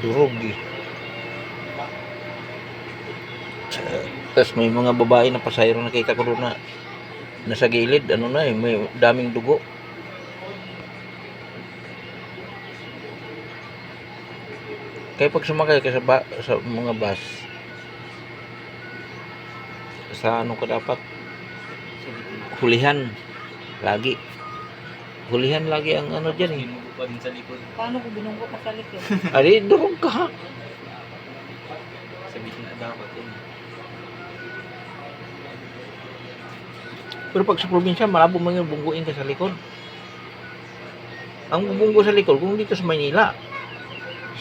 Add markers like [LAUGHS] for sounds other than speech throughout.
Durog eh. Tapos may mga babae na pasayro nakita ko doon na nasa gilid, ano na eh, may daming dugo. Kaya pag sumakay ka sa, ba, sa mga bus, sa ano ka dapat, hulihan. Lagi. Hulihan lagi ang ano dyan eh. Sinubo pa din sa likod. Paano kung binunggo ka sa likod? Ari, durog ka. Sa gitna dapat yun. Pero pag sa probinsya, malabo man yung bungguin ka sa likod. Ang bubunggo sa likod, kung dito sa Maynila,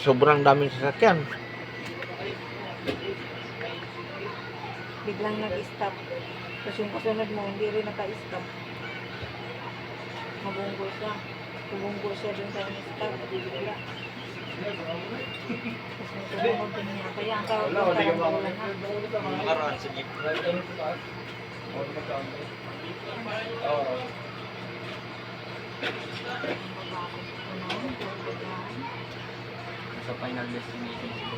sobrang daming sasakyan. Biglang nag-stop. Tapos yung kasunod mo, hindi rin naka-stop. Mabunggo siya. Bubunggo siya dun sa stop. Bigla. Tapos yung sumunod din niya. Kaya ang tawag ko parang ulan na. Nakaraan sa jeep. Sa final destination sila.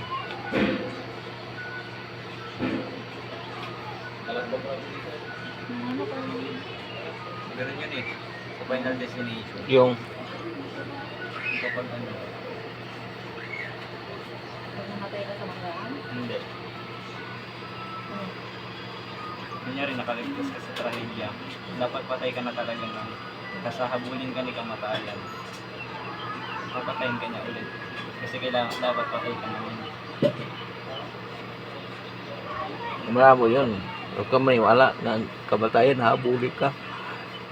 Ano pa yun? Ganun yun eh. Sa final destination. Yung, Kapag ano. Pag namatay ka sa manggaan? Hindi. Hmm. Kunyari nakaligtas ka sa trahedya. Dapat patay ka na talaga ng kasahabulin ka ni kamatayan. Papatayin ka niya ulit. Kasi kailangan dapat patay ka namin. malabo yun. Huwag ka maniwala na ang kamatayan, habulin ka.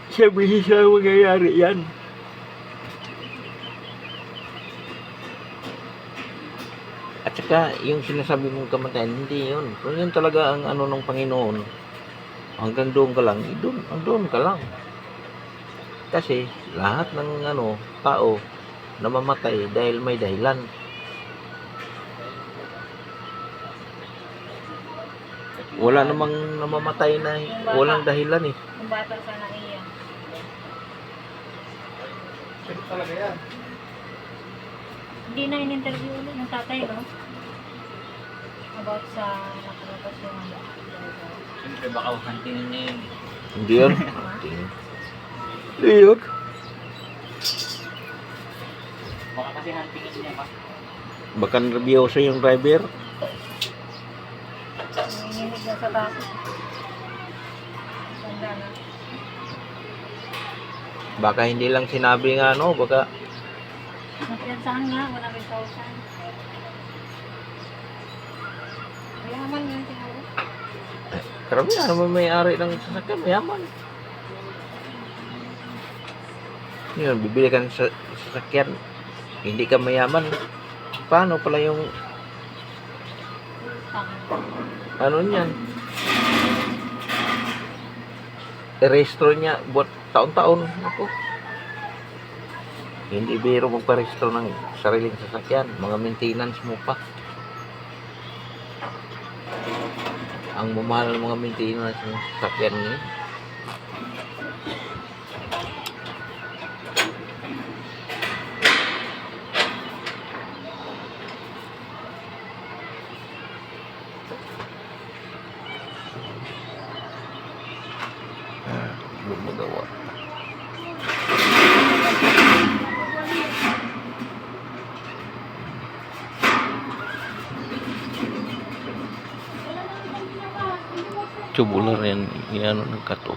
Sabihin siya mangyayari yan. At saka, yung sinasabi mong kamatayan, hindi yun. Kung yun talaga ang ano ng Panginoon, hanggang doon ka lang, eh, doon, doon ka lang. Kasi, lahat ng ano, tao, namamatay dahil may dahilan. Wala namang namamatay na walang dahilan eh. Yung bata sana iya. Hindi na in-interview ulit ng tatay, no? About sa nakalapas yung ano. Siyempre baka hantingin niya yun. Hindi yun. [LAUGHS] Hindi yun. Baka kasi hantingin niya pa. Baka nervyoso yung driver. Nanginginig na sa baso. Ganda na. Baka hindi lang sinabi nga ano, baka Napiyansahan nga, 100,000. Mayaman yun siguro. karamihan naman may-ari ng sasakyan, mayaman. Yun, bibili ka ng sa- sasakyan, hindi ka mayaman. Paano pala yung ano niyan? Rehistro niya buat taon-taon. Ako. Hindi biro magparehistro ng sariling sasakyan. Mga maintenance mo pa. Ang mamahal ng mga maintenance ng sasakyan niya. tubular yan iano ng kato.